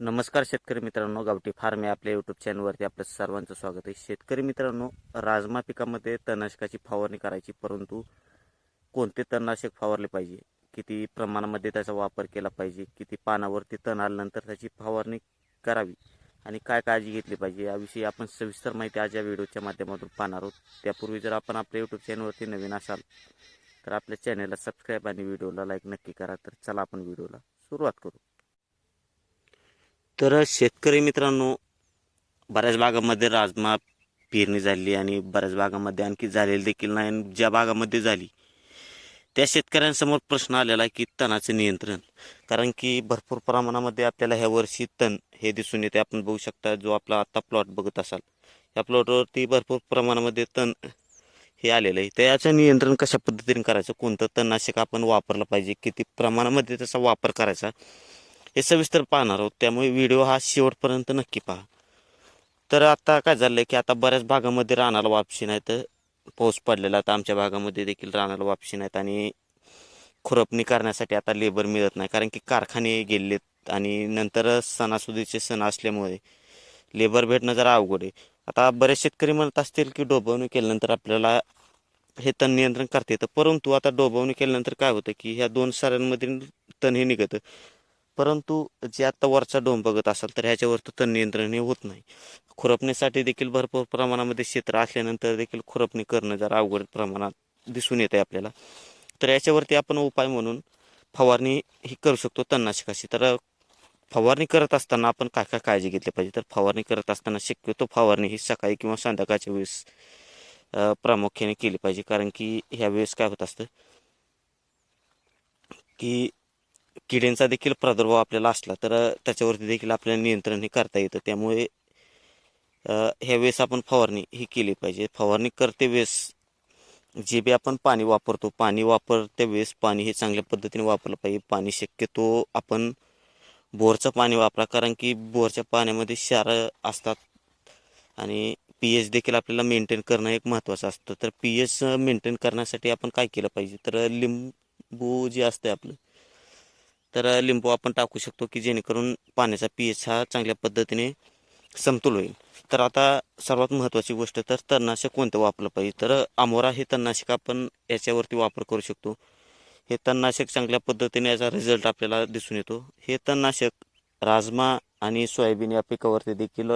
नमस्कार शेतकरी मित्रांनो गावठी फार्म या आपल्या यूट्यूब चॅनलवरती आपलं सर्वांचं स्वागत आहे. शेतकरी मित्रांनो राजमा पिकामध्ये तणनाशकाची फवारणी करायची परंतु कोणते तणनाशक फवारले पाहिजे? किती प्रमाणामध्ये त्याचा वापर केला पाहिजे? किती पानावरती तण आल्यानंतर त्याची फवारणी करावी? आणि काय काळजी घेतली पाहिजे? याविषयी आपण सविस्तर माहिती आज या व्हिडिओच्या माध्यमातून पाहणार आहोत. त्यापूर्वी जर आपण आपल्या यूट्यूब चॅनलवरती नवीन असाल तर आपल्या चॅनलला सबस्क्राईब आणि व्हिडिओला लाईक नक्की करा. तर चला आपण व्हिडिओला सुरुवात करू. तर शेतकरी मित्रांनो बऱ्याच भागामध्ये राजमा पेरणी झाली आणि बऱ्याच भागामध्ये आणखी झालेली देखील नाही आणि ज्या भागामध्ये झाली त्या शेतकऱ्यांसमोर प्रश्न आलेला आहे की तणाचं नियंत्रण. कारण की भरपूर प्रमाणामध्ये आपल्याला ह्या वर्षी तण हे दिसून येते. आपण बघू शकता जो आपला आता प्लॉट बघत असाल या प्लॉटवरती भरपूर प्रमाणामध्ये तण हे आलेलं आहे. तर याचं नियंत्रण कशा पद्धतीने करायचं? कोणतं तणनाशक आपण वापरलं पाहिजे? किती प्रमाणामध्ये त्याचा वापर करायचा? हे सविस्तर पाहणार आहोत. त्यामुळे व्हिडिओ हा शेवटपर्यंत नक्की पहा. तर आता काय झालं की आता बऱ्याच भागामध्ये रानाला वापशी नाहीत. पाऊस पडलेला आता आमच्या भागामध्ये देखील रानाला वापशी नाहीत आणि खुरपणी करण्यासाठी आता लेबर मिळत नाही. कारण की कारखाने गेलेत आणि नंतर सणासुदीचे सण असल्यामुळे लेबर भेटणं जरा अवघड आहे. आता बरेच शेतकरी म्हणत असतील की डोबवणी केल्यानंतर आपल्याला हे तण नियंत्रण करता येतं. परंतु आता डोबवणी केल्यानंतर काय होतं की ह्या दोन साऱ्यांमधील तण हे निघतं. परंतु जे आत्ता वरचा डोम बघत असाल तर ह्याच्यावर तण नियंत्रण हे होत नाही. खुरपणीसाठी देखील भरपूर प्रमाणामध्ये क्षेत्र असल्यानंतर देखील खुरपणी करणं जरा अवघड प्रमाणात दिसून येते आपल्याला. तर याच्यावरती आपण उपाय म्हणून फवारणी ही करू शकतो तणनाशकाशी तर फवारणी करत असताना आपण काय काय काळजी घेतली पाहिजे? तर फवारणी करत असताना शक्यतो फवारणी ही सकाळी किंवा संध्याकाळच्या वेळेस प्रामुख्याने केली पाहिजे. कारण की ह्या वेळेस काय होत असतं की किड्यांचा देखील प्रादुर्भाव आपल्याला असला तर त्याच्यावरती देखील आपल्याला नियंत्रण हे करता येतं. त्यामुळे ह्या वेळेस आपण फवारणी ही केली पाहिजे. फवारणी करते वेळेस जे बी आपण पाणी वापरतो पाणी वापरत्या वेळेस पाणी हे चांगल्या पद्धतीने वापरलं पाहिजे. पाणी शक्यतो आपण बोरचं पाणी वापरा कारण की बोरच्या पाण्यामध्ये क्षार असतात आणि पी एच देखील आपल्याला मेंटेन करणं एक महत्त्वाचं असतं. तर पी एच मेंटेन करण्यासाठी आपण काय केलं पाहिजे? तर लिंबू जे असतं आपलं तर लिंबू आपण टाकू शकतो की जेणेकरून पाण्याचा पी एच हा चांगल्या पद्धतीने समतोल होईल. तर आता सर्वात महत्त्वाची गोष्ट तर तणनाशक कोणतं वापरलं पाहिजे? तर आमोरा हे तणनाशक आपण याच्यावरती वापर करू शकतो. हे तणनाशक चांगल्या पद्धतीने याचा रिझल्ट आपल्याला दिसून येतो. हे तणनाशक राजमा आणि सोयाबीन या पिकावरती देखील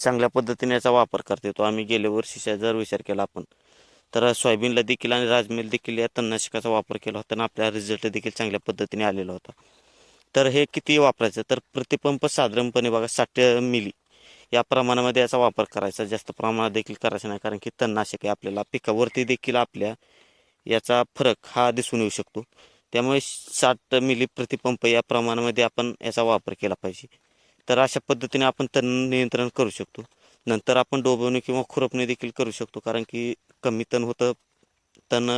चांगल्या पद्धतीने याचा वापर करता येतो. आम्ही गेल्या वर्षीचा जर विचार केला आपण तर सोयाबीनला देखील आणि राजमेल देखील या तणनाशकाचा वापर केला होता आणि आपला रिझल्ट देखील चांगल्या पद्धतीने आलेला होता. तर हे किती वापरायचं? तर प्रतिपंप साधारणपणे बघा साठ मिली. या प्रमाणामध्ये याचा वापर करायचा. जास्त प्रमाणात देखील करायचा नाही कारण की तणनाशक आहे आपल्याला पिकावरती देखील आपल्या याचा फरक हा दिसून येऊ शकतो. त्यामुळे साठ मिली प्रतिपंप या प्रमाणामध्ये आपण याचा वापर केला पाहिजे. तर अशा पद्धतीने आपण तण नियंत्रण करू शकतो. नंतर आपण डोबवणे किंवा खुरपणे देखील करू शकतो कारण की कमी तण होतं. तण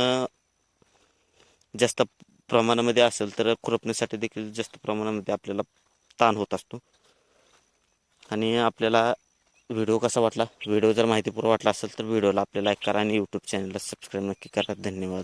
जास्त प्रमाणामध्ये असेल तर खुरपणीसाठी देखील जास्त प्रमाणामध्ये आपल्याला ताण होत असतो. आणि आपल्याला व्हिडिओ कसा वाटला? व्हिडिओ जर माहितीपूर्ण वाटला असेल तर व्हिडिओला आपल्याला लाईक करा आणि यूट्यूब चॅनलला सबस्क्राईब नक्की करा. धन्यवाद.